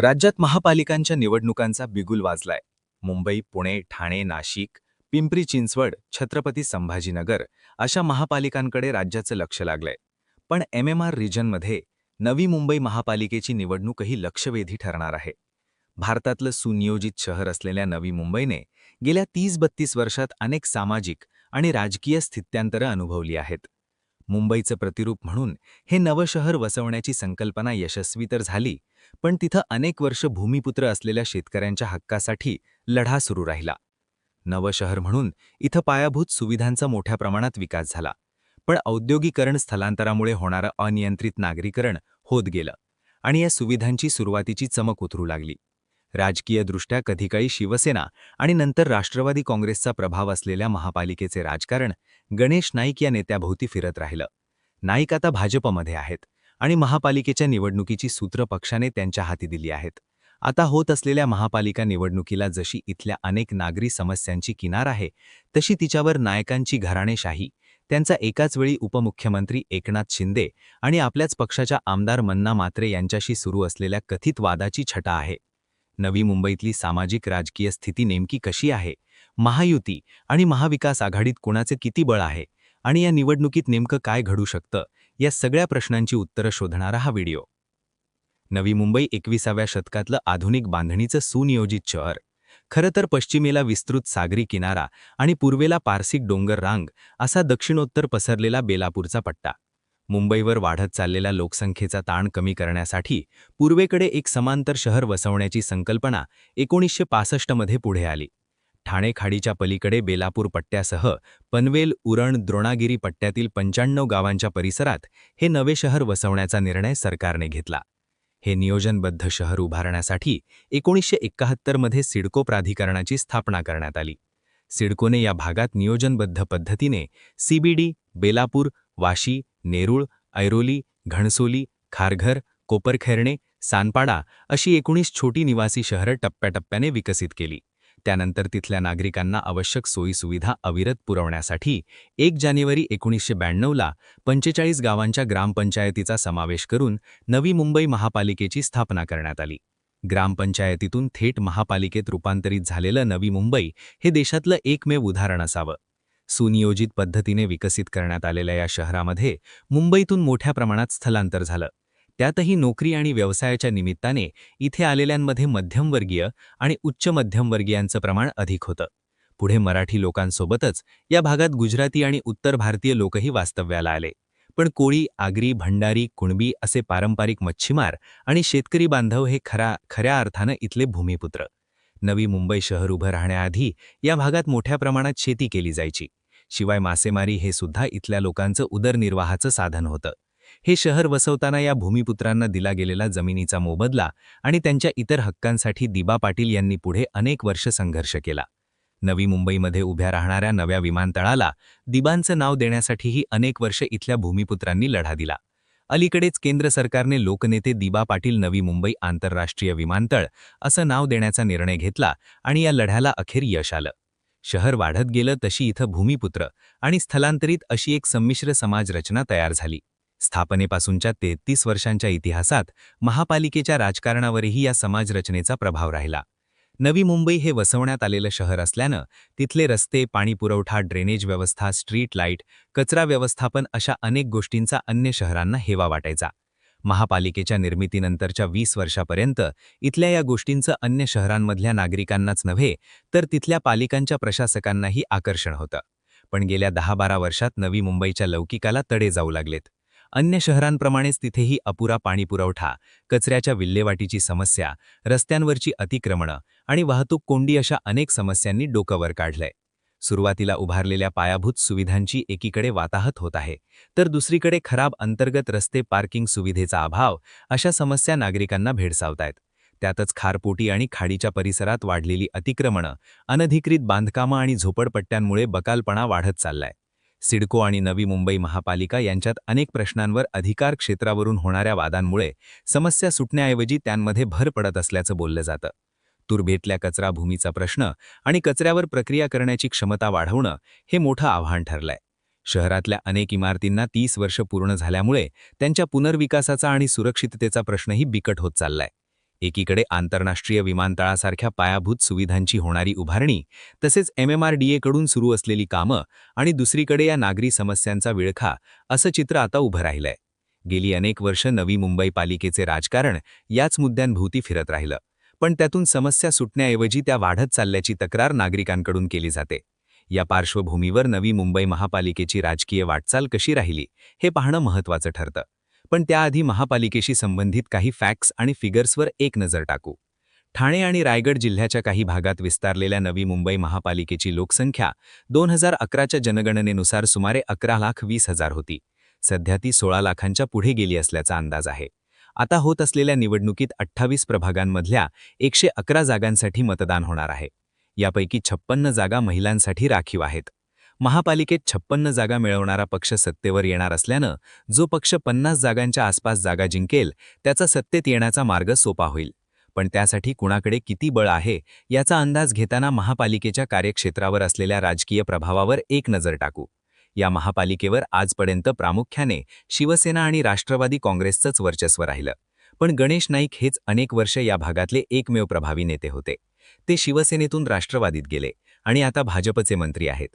राज्यात महापालिकांच्या निवडणुकांचा बिगुल वाजलाय. मुंबई पुणे ठाणे नाशिक पिंपरी चिंचवड छत्रपती संभाजीनगर अशा महापालिकांकडे राज्याचं लक्ष लागलंय. पण एम एम आर रिजनमध्ये नवी मुंबई महापालिकेची निवडणूकही लक्षवेधी ठरणार आहे. भारतातलं सुनियोजित शहर असलेल्या नवी मुंबईने गेल्या तीस बत्तीस वर्षात अनेक सामाजिक आणि राजकीय स्थित्यांतरं अनुभवली आहेत. मुंबईचं प्रतिरूप म्हणून हे नवं शहर वसवण्याची संकल्पना यशस्वी तर झाली पण तिथं अनेक वर्ष भूमिपुत्र असलेल्या शेतकऱ्यांच्या हक्कासाठी लढा सुरू राहिला. नवं शहर म्हणून इथं पायाभूत सुविधांचा मोठ्या प्रमाणात विकास झाला पण औद्योगिकरण स्थलांतरामुळे होणारं अनियंत्रित नागरीकरण होत गेलं आणि या सुविधांची सुरुवातीची चमक उतरू लागली. राजकीयदृष्ट्या कधीकाळी शिवसेना आणि नंतर राष्ट्रवादी काँग्रेसचा प्रभाव असलेल्या महापालिकेचे राजकारण गणेश नाईक या नेत्याभोवती फिरत राहिलं. नाईक आता भाजपमध्ये आहेत आणि महापालिकेच्या निवडणुकीची सूत्र पक्षाने त्यांच्या हाती दिली आहेत. आता होत असलेल्या महापालिका निवडणुकीला जशी इथल्या अनेक नागरी समस्यांची किनार आहे तशी तिच्यावर नायकांची घराणेशाही त्यांचा एकाच वेळी उपमुख्यमंत्री एकनाथ शिंदे आणि आपल्याच पक्षाच्या आमदार मन्ना मात्रे यांच्याशी सुरू असलेल्या कथित वादाची छटा आहे. नवी मुंबईतली सामाजिक राजकीय स्थिती नेमकी कशी आहे? महायुती आणि महाविकास आघाडीत कुणाचे किती बळ आहे? आणि या निवडणुकीत नेमकं काय घडू शकतं? या सगळ्या प्रश्नांची उत्तरं शोधणारा हा व्हिडिओ. नवी मुंबई एकविसाव्या शतकातलं आधुनिक बांधणीचं सुनियोजित शहर. खरं तर पश्चिमेला विस्तृत सागरी किनारा आणि पूर्वेला पारसिक डोंगर रांग असा दक्षिणोत्तर पसरलेला बेलापूरचा पट्टा. मुंबईवर वाढत चाललेल्या लोकसंख्येचा ताण कमी करण्यासाठी पूर्वेकडे एक समांतर शहर वसवण्याची संकल्पना एकोणीसशे पासष्टमध्ये पुढे आली. ठाणे खाडीच्या पलीकडे बेलापूर पट्ट्यासह पनवेल उरण द्रोणागिरी पट्ट्यातील पंच्याण्णव गावांच्या परिसरात हे नवे शहर वसवण्याचा निर्णय सरकारने घेतला. हे नियोजनबद्ध शहर उभारण्यासाठी एकोणीसशे एक्काहत्तरमध्ये सिडको प्राधिकरणाची स्थापना करण्यात आली. सिडकोने या भागात नियोजनबद्ध पद्धतीने सीबीडी बेलापूर वाशी नेरूळ ऐरोली घणसोली खारघर कोपरखैरणे सानपाडा अशी एकोणीस छोटी निवासी शहरं टप्प्याटप्प्याने विकसित केली. त्यानंतर तिथल्या नागरिकांना आवश्यक सोयीसुविधा अविरत पुरवण्यासाठी एक जानेवारी एकोणीसशे ब्याण्णवला पंचेचाळीस गावांच्या ग्रामपंचायतीचा समावेश करून नवी मुंबई महापालिकेची स्थापना करण्यात आली. ग्रामपंचायतीतून थेट महापालिकेत रूपांतरित झालेलं नवी मुंबई हे देशातलं एकमेव उदाहरण असावं. सुनियोजित पद्धतीने विकसित करण्यात आलेल्या या शहरामध्ये मुंबईतून मोठ्या प्रमाणात स्थलांतर झालं. त्यातही नोकरी आणि व्यवसायाच्या निमित्ताने इथे आलेल्यांमध्ये मध्यमवर्गीय आणि उच्च मध्यमवर्गीयांचं प्रमाण अधिक होतं. पुढे मराठी लोकांसोबतच या भागात गुजराती आणि उत्तर भारतीय लोकही वास्तव्याला आले. पण कोळी आगरी भंडारी कुणबी असे पारंपरिक मच्छीमार आणि शेतकरी बांधव हे खरा खऱ्या अर्थानं इथले भूमिपुत्र. नवी मुंबई शहर उभं राहण्याआधी या भागात मोठ्या प्रमाणात शेती केली जायची. शिवाय मासेमारी हे सुद्धा इथल्या लोकांचं उदरनिर्वाहाचं साधन होतं. हे शहर वसवताना या भूमिपुत्रांना दिला गेलेला जमिनीचा मोबदला आणि त्यांच्या इतर हक्कांसाठी दिबा पाटील यांनी पुढे अनेक वर्ष संघर्ष केला. नवी मुंबईमध्ये उभ्या राहणाऱ्या नव्या विमानतळाला दिबांचं नाव देण्यासाठीही अनेक वर्ष इथल्या भूमिपुत्रांनी लढा दिला. अलीकडेच केंद्र सरकारने लोकनेते दिबा पाटील नवी मुंबई आंतरराष्ट्रीय विमानतळ असं नाव देण्याचा निर्णय घेतला आणि या लढ्याला अखेर यश आलं. शहर वाढत गेलं तशी इथं भूमिपुत्र आणि स्थलांतरित अशी एक संमिश्र समाज रचना तयार झाली. स्थापनेपासूनच्या तेहतीस वर्षांच्या इतिहासात महापालिकेच्या राजकारणावरही या समाजरचनेचा प्रभाव राहिला. नवी मुंबई हे वसवण्यात आलेलं शहर असल्यानं तिथले रस्ते पाणीपुरवठा ड्रेनेज व्यवस्था स्ट्रीट लाइट कचरा व्यवस्थापन अशा अनेक गोष्टींचा अन्य शहरांना हेवा वाटायचा. महापालिकेच्या निर्मितीनंतरच्या वीस वर्षापर्यंत इथल्या या गोष्टींचं अन्य शहरांमधल्या नागरिकांनाच नव्हे तर तिथल्या पालिकांच्या प्रशासकांनाही आकर्षण होतं. पण गेल्या दहा बारा वर्षात नवी मुंबईच्या लौकिकाला तडे जाऊ लागलेत. अन्य शहरांप्रमाणेच तिथेही अपुरा पाणीपुरवठा कचऱ्याच्या विल्हेवाटीची समस्या रस्त्यांवरची अतिक्रमणं आणि वाहतूक कोंडी अशा अनेक समस्यांनी डोकं वर काढलंय. सुरुवातीला उभारलेल्या पायाभूत सुविधांची एकीकडे वाताहत होत आहे. तर दुसरीकडे खराब अंतर्गत रस्ते पार्किंग सुविधेचा अभाव अशा समस्या नागरिकांना भेडसावतायत. त्यातच खारपोटी आणि खाडीच्या परिसरात वाढलेली अतिक्रमणं अनधिकृत बांधकामं आणि झोपडपट्ट्यांमुळे बकालपणा वाढत चाललाय. सिडको आणि नवी मुंबई महापालिका यांच्यात अनेक प्रश्नांवर अधिकार क्षेत्रावरून होणाऱ्या वादांमुळे समस्या सुटण्याऐवजी त्यांमध्ये भर पडत असल्याचं बोललं जातं. तुरबेतल्या कचरा भूमीचा प्रश्न आणि कचऱ्यावर प्रक्रिया करण्याची क्षमता वाढवणं हे मोठं आव्हान ठरलंय. शहरातल्या अनेक इमारतींना तीस वर्ष पूर्ण झाल्यामुळे त्यांच्या पुनर्विकासाचा आणि सुरक्षिततेचा प्रश्नही बिकट होत चाललाय. एकीकडे आंतरराष्ट्रीय विमानतळासारख्या पायाभूत सुविधांची होणारी उभारणी तसेच एमएमआरडीएकडून सुरू असलेली कामं आणि दुसरीकडे या नागरी समस्यांचा विळखा असं चित्र आता उभं राहिलंय. गेली अनेक वर्ष नवी मुंबई पालिकेचे राजकारण याच मुद्द्यांभोवती फिरत राहिलं. पण त्यातून समस्या सुटण्याऐवजी त्या वाढत चालल्याची तक्रार नागरिकांकडून केली जाते. या पार्श्वभूमीवर नवी मुंबई महापालिकेची राजकीय वाटचाल कशी राहिली हे पाहणं महत्त्वाचं ठरतं. पण त्याआधी महापालिकेशी संबंधित काही फॅक्ट्स आणि फिगर्सवर एक नजर टाकू. ठाणे आणि रायगड जिल्ह्याच्या काही भागात विस्तारलेल्या नवी मुंबई महापालिकेची लोकसंख्या दोन हजार अकराच्या जनगणनेनुसार सुमारे अकरा लाख वीस हजार होती. सध्या ती सोळा लाखांच्या पुढे गेली असल्याचा अंदाज आहे. आता होत असलेल्या निवडणुकीत अठ्ठावीस प्रभागांमधल्या एकशे अकरा जागांसाठी मतदान होणार आहे. यापैकी छप्पन्न जागा महिलांसाठी राखीव आहेत. महापालिकेत छप्पन्न जागा मिळवणारा पक्ष सत्तेवर येणार असल्यानं जो पक्ष पन्नास जागांच्या आसपास जागा जिंकेल त्याचा सत्तेत येण्याचा मार्ग सोपा होईल. पण त्यासाठी कुणाकडे किती बळ आहे याचा अंदाज घेताना महापालिकेच्या कार्यक्षेत्रावर असलेल्या राजकीय प्रभावावर एक नजर टाकू. या महापालिकेवर आजपर्यंत प्रामुख्याने शिवसेना आणि राष्ट्रवादी काँग्रेसचंच वर्चस्व राहिलं. पण गणेश नाईक हेच अनेक वर्ष या भागातले एकमेव प्रभावी नेते होते. ते शिवसेनेतून राष्ट्रवादीत गेले आणि आता भाजपचे मंत्री आहेत.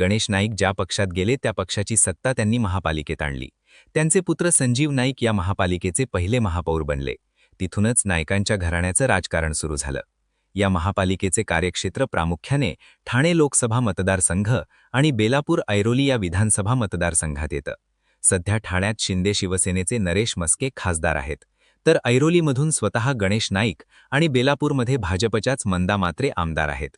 गणेश नाईक ज्या पक्षात गेले त्या पक्षाची सत्ता त्यांनी महापालिकेत आणली. त्यांचे पुत्र संजीव नाईक या महापालिकेचे पहिले महापौर बनले. तिथूनच नायकांच्या घराण्याचं राजकारण सुरू झालं. या महापालिकेचे कार्यक्षेत्र प्रामुख्याने ठाणे लोकसभा मतदारसंघ आणि बेलापूर ऐरोली या विधानसभा मतदारसंघात येतं. सध्या ठाण्यात शिंदे शिवसेनेचे नरेश मस्के खासदार आहेत. तर ऐरोलीमधून स्वतः गणेश नाईक आणि बेलापूरमध्ये भाजपच्याच मंदा मात्रे आमदार आहेत.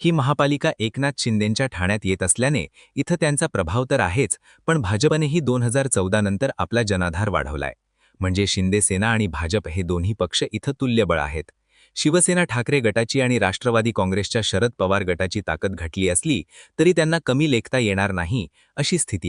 ही महापालिका एकनाथ शिंदेंच्या ठाण्यात येत असल्याने इथं त्यांचा प्रभाव तर आहेच पण भाजपनेही दोन हजार चौदा नंतर आपला जनाधार वाढवलाय. म्हणजे शिंदे सेना आणि भाजप हे दोन्ही पक्ष इथं तुल्यबळ आहेत. शिवसेना ठाकरे गटाची आणि राष्ट्रवादी काँग्रेसच्या शरद पवार गटाची ताकद घटली असली तरी त्यांना कमी लेखता येणार नाही अशी स्थिती.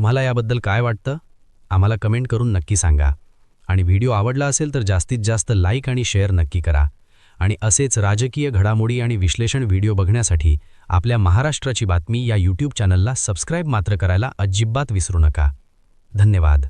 तुम्हाला याबद्दल काय वाटतं? आम्हाला कमेंट करून नक्की सांगा. आणि व्हिडिओ आवडला असेल तर जास्तीत जास्त लाईक आणि शेअर नक्की करा. आणि असेच राजकीय घडामोडी आणि विश्लेषण व्हिडिओ बघण्यासाठी आपल्या महाराष्ट्राची बातमी या यूट्यूब चॅनलला सबस्क्राईब मात्र करायला अजिबात विसरू नका. धन्यवाद.